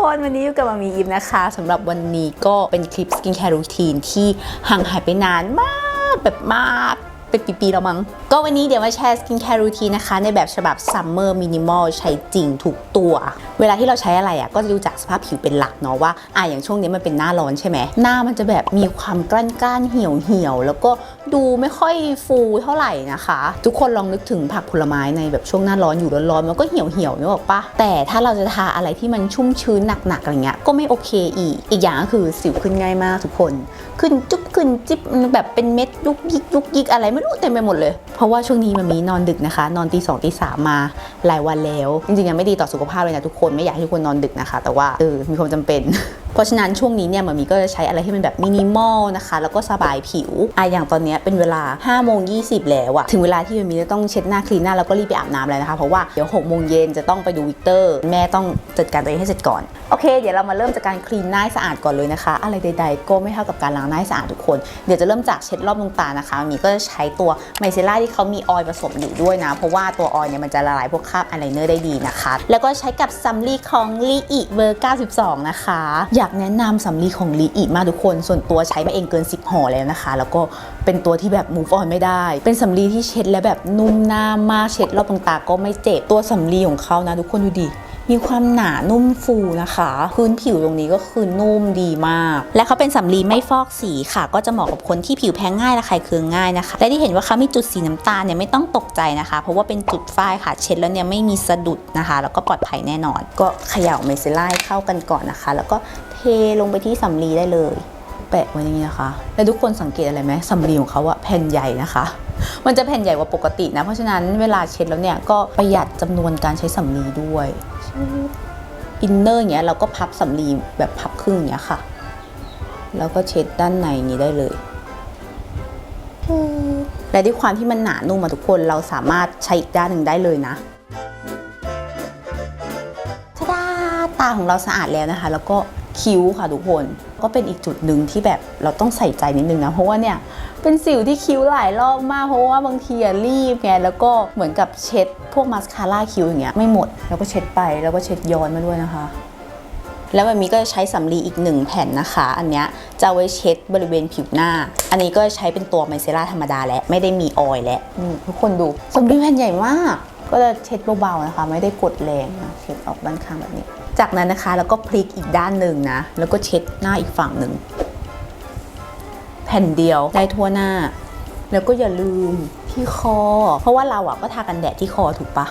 คนวันนี้อยู่กับมามีอิฟนะคะสำหรับวันนี้ก็เป็นคลิปสกินแคร์รูทีนที่ห่างหายไปนานมากแบบมาก เป็นปีๆแล้วมั้ง ก็วันนี้เดี๋ยวมาแชร์สกินแคร์รูทีนนะคะ ในแบบฉบับซัมเมอร์มินิมอลใช้จริงทุกตัว เวลาที่เราใช้อะไรอะก็จะดูจากสภาพผิวเป็นหลักเนาะว่าอะอย่างช่วงนี้มันเป็นหน้าร้อนใช่ไหมหน้ามันจะแบบมีความกล้านก้านๆเหี่ยวเหี่ยวๆแล้วก็ดูไม่ค่อยฟูเท่าไหร่นะคะ ทุกคนลองนึกถึงผักผลไม้ในแบบช่วงหน้าร้อนอยู่ร้อนๆมันก็เหี่ยวเหี่ยวนึกออกปะแต่ถ้าเราจะทาอะไรที่มันชุ่มชื้นหนักๆอะไรเงี้ยก็ไม่โอเคอีก อีกอย่างก็คือสิวขึ้นง่ายมากทุกคนขึ้นจุ๊บ ขึ้นจิบแบบเป็นเม็ดยุกยิกยุกยิกอะไรไม่รู้เต็มไปหมดเลย เพราะว่าช่วงนี้มันมีนอนดึกนะคะ นอนตีสองตีสามมาหลายวันแล้ว จริงๆยังไม่ดีต่อสุขภาพเลยนะทุกคนไม่อยากให้ทุกคนนอนดึกนะคะ แต่ว่าเออมีความจำเป็น เพราะฉะนั้นช่วงนี้เนี่ยมันมีก็จะใช้อะไรที่มันแบบมินิมอลนะคะ แล้วก็สบายผิวอะอย่างตอนนี้เป็นเวลา5โมง20แล้วอะถึงเวลาที่มันมีจะต้องเช็ดหน้าคลีนหน้าแล้วก็รีบไปอาบน้ำแล้วนะคะ เพราะว่าเดี๋ยว6โมงเย็นจะต้องไปดูวิกเตอร์ แม่ต้องจัดการตัวเองให้เสร็จก่อน โอเค เดี๋ยวเรามาเริ่มจากการคลีนหน้าสะอาดก่อนเลยนะคะ อะไรใด ๆ ก็ไม่เท่ากับการล้างหน้าสะอาดทุกคน เดี๋ยวจะเริ่มจากเช็ดรอบดวงตานะคะ มีก็จะใช้ตัวไมเซล่าที่เขามีออยล์ผสมอยู่ด้วยนะ เพราะว่าตัวออยล์เนี่ยมันจะละลายพวกคราบอายไลเนอร์ได้ดีนะคะ แล้วก็ใช้กับซัมลีของลีอีเบอร์92 นะคะอยากแนะนำสำลีของลีอีมากทุกคน ส่วนตัวใช้มาเองเกิน 10ห่อแล้วนะคะ แล้วก็เป็นตัวที่แบบ move on ไม่ได้ เป็นสำลีที่เช็ดแล้วแบบนุ่มหน้ามากเช็ดรอบดวงตาก็ไม่เจ็บตัวสำลีของเขานะทุกคนดูดิ มีความหนานุ่มฟูนะคะ พื้นผิวตรงนี้ก็คือนุ่มดีมาก และเขาเป็นสำลีไม่ฟอกสีค่ะ ก็จะเหมาะกับคนที่ผิวแพ้ง่ายและใครเคืองง่ายนะคะ และที่เห็นว่าเขามีจุดสีน้ำตาลเนี่ยไม่ต้องตกใจนะคะ เพราะว่าเป็นจุดฝ้ายค่ะ เช็ดแล้วเนี่ยไม่มีสะดุดนะคะ แล้วก็ปลอดภัยแน่นอน ก็เขย่าเมซิล่าเข้ากันก่อนนะคะ แล้วก็เทลงไปที่สำลีได้เลย แปะไว้อย่างนี้นะคะ แล้วทุกคนสังเกตอะไรไหมสำลีของเขาอะแผ่นใหญ่นะคะมันจะแผ่นใหญ่กว่าปกตินะ เพราะฉะนั้นเวลาเช็ดแล้วเนี่ยก็ประหยัดจำนวนการใช้สำลีด้วย อินเนอร์อย่างเงี้ยเราก็พับสำลีแบบพับครึ่งอย่างเงี้ยค่ะ แล้วก็เช็ดด้านในอย่างนี้ได้เลย และด้วยความที่มันหนานุ่มอะทุกคนเราสามารถใช้อีกด้านหนึ่งได้เลยนะทะดาตาของเราสะอาดแล้วนะคะ แล้วก็คิ้วค่ะทุกคน ก็เป็นอีกจุดหนึ่งที่แบบเราต้องใส่ใจนิดนึงนะ เพราะว่าเนี่ยเป็นสิวที่คิ้วหลายรอบมาก เพราะว่าบางทีรีบไงแล้วก็เหมือนกับเช็ด พวกมาสคาร่าคิ้วอย่างเงี้ยไม่หมดแล้วก็เช็ดไปแล้วก็เช็ดย้อนมาด้วยนะคะ แล้วมันมีก็จะใช้สำลีอีกหนึ่งแผ่นนะคะ อันเนี้ยจะเอาไว้เช็ดบริเวณผิวหน้า อันนี้ก็ใช้เป็นตัวไมเซล่าธรรมดาและไม่ได้มีออยล์และนี่ทุกคนดูสำลีแผ่นใหญ่มาก ก็จะเช็ดเบาๆนะคะ ไม่ได้กดแรงนะเช็ดออกด้านข้างแบบนี้ จากนั้นนะคะแล้วก็พลิกอีกด้านหนึ่งนะ แล้วก็เช็ดหน้าอีกฝั่งหนึ่ง แผ่นเดียวได้ทั่วหน้า แล้วก็อย่าลืมที่คอ เพราะว่าเราอะก็ทากันแดดที่คอถูกปะ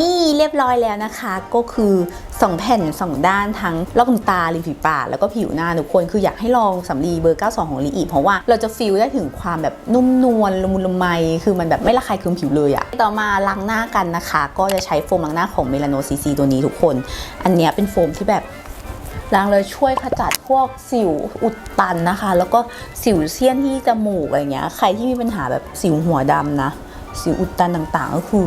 นี่เรียบร้อยแล้วนะคะก็คือ 2 แผ่น 2 ด้านทั้งรอบดวงตาริมฝีปากแล้วก็ผิวหน้าทุกคนคืออยากให้ลองสำลีเบอร์ 92 ของลีอีเพราะว่าเราจะฟีลได้ถึงความแบบนุ่มนวลละมุนละไม คือมันแบบไม่ระคายเคืองผิวเลยอะต่อมาล้างหน้ากันนะคะ ก็จะใช้โฟมล้างหน้าของเมลาโนซีซีตัวนี้ทุกคน อันนี้เป็นโฟมที่แบบล้างเลยช่วยขจัดพวกสิวอุดตันนะคะ แล้วก็สิวเซียนที่จมูกอะไรเงี้ยใครที่มีปัญหาแบบสิวหัวดำนะ สิวอุดตันต่างๆ ก็คือ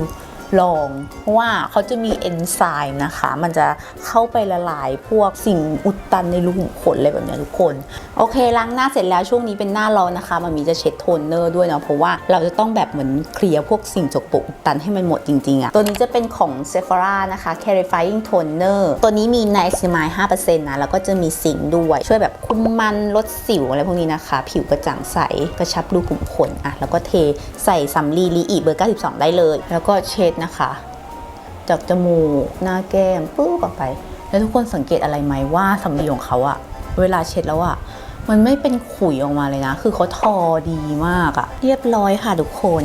ลองเพราะว่าเขาจะมีเอนไซม์นะคะ มันจะเข้าไปละลายพวกสิ่งอุดตันในรูขุมขนอะไรแบบนี้ทุกคน โอเคล้างหน้าเสร็จแล้วช่วงนี้เป็นหน้าร้อนนะคะมันมีจะเช็ดโทนเนอร์ด้วยเนาะเพราะว่าเราจะต้องแบบเหมือนเคลียร์พวกสิ่งจกปรกอุดตันให้มันหมดจริงๆอะตัวนี้จะเป็นของ Sephora นะคะ Clarifying Toner ตัวนี้มี Niacinamide 5%นะแล้วก็จะมีซิงด้วย ช่วยแบบคุมมันลดสิวอะไรพวกนี้นะคะ ผิวกระจ่างใสกระชับรูขุมขนอะแล้วก็เทใส่ซัมลีลีอีเบอร์92 ได้เลย แล้วก็เช็ดนะคะ จากจมูกหน้าแก้มปุ๊บออกไป แล้วทุกคนสังเกตอะไรไหมว่าสำลีของเขาอะเวลาเช็ดแล้วอะมันไม่เป็นขุยออกมาเลยนะ คือเขาทอดีมากอะเรียบร้อยค่ะทุกคน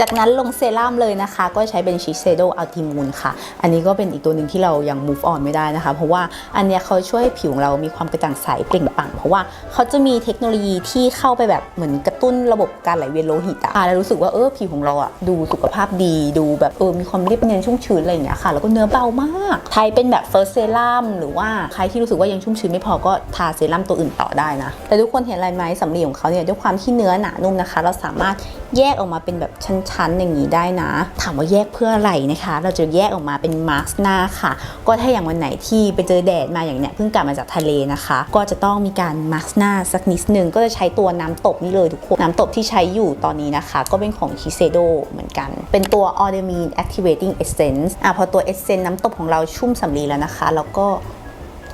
จากนั้นลงเซรั่มเลยนะคะ ก็ใช้เป็นชิเซโดอัลติมูนค่ะ อันนี้ก็เป็นอีกตัวหนึ่งที่เรายัง move on ไม่ได้นะคะ เพราะว่าอันเนี้ยเขาช่วยให้ผิวของเรามีความกระจ่างใสเปล่งปลั่งเพราะว่าเขาจะมีเทคโนโลยีที่เข้าไปแบบเหมือนกระตุ้นระบบการไหลเวียนโลหิตอะแล้วรู้สึกว่าเออผิวของเราอะดูสุขภาพดีดูแบบเออมีความเรียบเนียนชุ่มชื้นอะไรอย่างเงี้ยค่ะ แล้วก็เนื้อเบามากใครเป็นแบบ first serum หรือว่าใครที่รู้สึกว่ายังชุ่มชื้นไม่พอก็ทาเซรั่มตัวอื่นต่อได้นะแต่ทุกคนเห็นอะไรไหมสำลีของเขาเนี่ยด้วยความที่เนื้อหนานุ่มนะคะ เราสามารถแยกออกมาเป็นแบบชั้นๆอย่างนี้ได้นะ ถามว่าแยกเพื่ออะไรนะคะ เราจะแยกออกมาเป็นมาสก์หน้าค่ะ ก็ถ้าอย่างวันไหนที่ไปเจอแดดมาอย่างเนี้ยเพิ่งกลับมาจากทะเลนะคะ ก็จะต้องมีการมาสก์หน้าสักนิดนึงก็จะใช้ตัวน้ำตบนี่เลยทุกคน น้ำตบที่ใช้อยู่ตอนนี้นะคะ ก็เป็นของ Shiseido เหมือนกัน เป็นตัว a u d e m i n Activating Essence อะพอตัว Essence น้ำตบของเราชุ่มสำลีแล้วนะคะ แล้วก็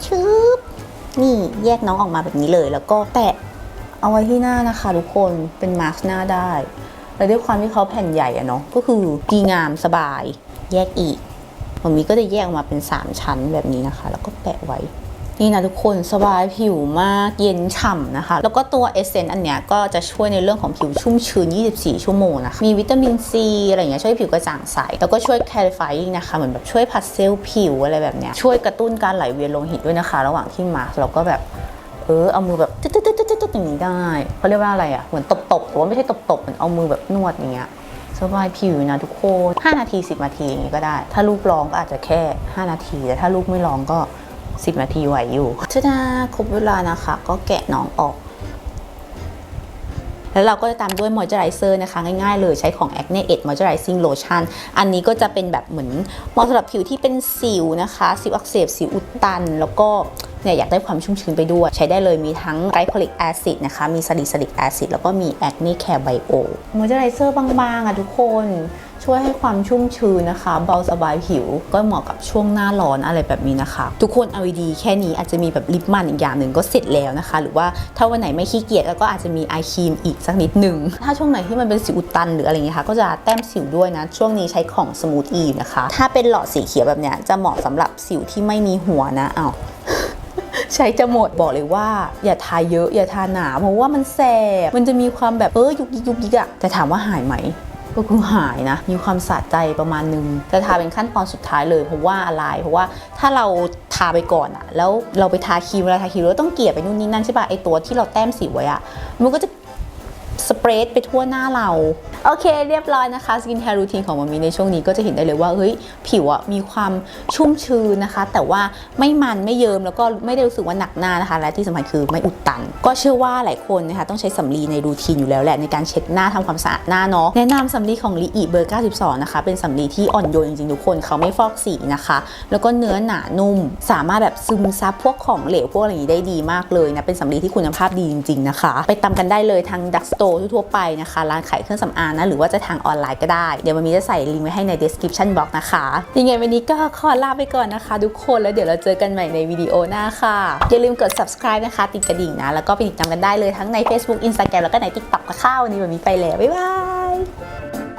ชึบนี่แยกน้องออกมาแบบนี้เลย แล้วก็แตะเอาไว้ที่หน้านะคะทุกคนเป็นมาร์กหน้าได้ แล้วด้วยความที่เขาแผ่นใหญ่อะเนาะก็คือดีงามสบายแยกอีกมันมีก็จะแยกออกมาเป็น 3 ชั้นแบบนี้นะคะ แล้วก็แปะไว้ นี่นะทุกคนสบายผิวมากเย็นฉ่ำนะคะ แล้วก็ตัวเอเซนต์อันเนี้ยก็จะช่วยในเรื่องของผิวชุ่มชื้น 24 ชั่วโมงนะคะ มีวิตามินซีอะไรเงี้ยช่วยผิวกระจ่างใส แล้วก็ช่วย clarifying นะคะเหมือนแบบช่วยผัดเซลล์ผิวอะไรแบบเนี้ยช่วยกระตุ้นการไหลเวียนโลหิตด้วยนะคะ ระหว่างที่มาร์กเราก็แบบเออเอามือแบบ ตึ๊ดอย่างนี้ได้เขาเรียกว่าอะไรอะเหมือนตบๆแต่ว่าไม่ใช่ตบๆเหมือนเอามือแบบนวดอย่างเงี้ยสบายผิวนะทุกคน5นาที 10 นาทีอย่างนี้ก็ได้ ถ้าลูกร้องก็อาจจะแค่ 5 นาที แต่ถ้าลูกไม่ร้องก็ 10 นาทีไหวอยู่ชนะครบเวลานะคะ ก็แกะน้องออก แล้วเราก็จะตามด้วยมอยเจอไรเซอร์นะคะ ง่ายๆเลยใช้ของ Acne 8 Moisturizing Lotion อันนี้ก็จะเป็นแบบเหมือนเหมาะสำหรับผิวที่เป็นสิวนะคะ สิวอักเสบ สิวอุดตัน แล้วก็ เนี่ยอยากได้ความชุ่มชื้นไปด้วย ใช้ได้เลยมีทั้งไกลโคลิกแอซิดนะคะ มีซาลิซิลิกแอซิดแล้วก็มี Acne Care Bio มอยเจอไรเซอร์บางๆอะทุกคนช่วยให้ความชุ่มชื้นนะคะ เบาสบายผิว ก็เหมาะกับช่วงหน้าร้อนอะไรแบบนี้นะคะ ทุกคนเอาดีแค่นี้อาจจะมีแบบลิปมันอีกอย่างหนึ่งก็เสร็จแล้วนะคะ หรือว่าถ้าวันไหนไม่ขี้เกียจแล้วก็อาจจะมีไอครีมอีกสักนิดหนึ่ง ถ้าช่วงไหนที่มันเป็นสิวอุดตันหรืออะไรเงี้ยค่ะ ก็จะแต้มสิวด้วยนะ ช่วงนี้ใช้ของสมูทอีนะคะ ถ้าเป็นหลอดสีเขียวแบบเนี้ยจะเหมาะสำหรับสิวที่ไม่มีหัวนะอ้าว ใช้จะหมดบอกเลยว่า อย่าทาเยอะอย่าทาหนาเพราะว่ามันแสบมันจะมีความแบบเออยุกยิกยุกยิกอะแต่ถามว่าหายไหมก็คือหายนะ มีความสะใจประมาณนึงจะทาเป็นขั้นตอนสุดท้ายเลยเพราะว่าอะไร เพราะว่าถ้าเราทาไปก่อนอะแล้วเราไปทาครีมเวลาทาครีมเราต้องเกลี่ยไปนู่นนี่นั่นใช่ปะไอตัวที่เราแต้มสีไว้อะมันก็จะสเปรดไปทั่วหน้าเรา โอเคเรียบร้อยนะคะสกินแคร์รูทีนของมามีในช่วงนี้ก็จะเห็นได้เลยว่าเฮ้ยผิวอะมีความชุ่มชื้นนะคะ แต่ว่าไม่มันไม่เยิมแล้วก็ไม่ได้รู้สึกว่าหนักหน้านะคะ และที่สำคัญคือไม่อุดตัน ก็เชื่อว่าหลายคนนะคะต้องใช้สำลีในรูทีนอยู่แล้วแหละในการเช็ดหน้าทำความสะอาดหน้าเนาะแนะนำสำลีของลีอีเบอร์ 92 นะคะ เป็นสำลีที่อ่อนโยนจริงๆทุกคนเขาไม่ฟอกสีนะคะ แล้วก็เนื้อหนานุ่ม สามารถแบบซึมซับพวกของเหลวพวกอะไรอย่างนี้ได้ดีมากเลยนะเป็นสำลีที่คุณภาพดีจริง ๆนะคะ ไปตามกันได้เลยทางดักสโตร์ทั่วไปนะคะร้านขายเครื่องสำอางนะ หรือว่าจะทางออนไลน์ก็ได้ เดี๋ยวมันมีจะใส่ลิงก์ไว้ให้ใน description box นะคะ ยังไงวันนี้ก็ขอลาไปก่อนนะคะ ทุกคนแล้วเดี๋ยวเราเจอกันใหม่ในวิดีโอหน้าค่ะ อย่าลืมกด subscribe นะคะ ติดกระดิ่งนะ แล้วก็ไปติดตามกันได้เลยทั้งใน Facebook Instagram แล้วก็ใน TikTok ก็เข้าวันนี้วันนี้ไปแล้วบ๊ายบาย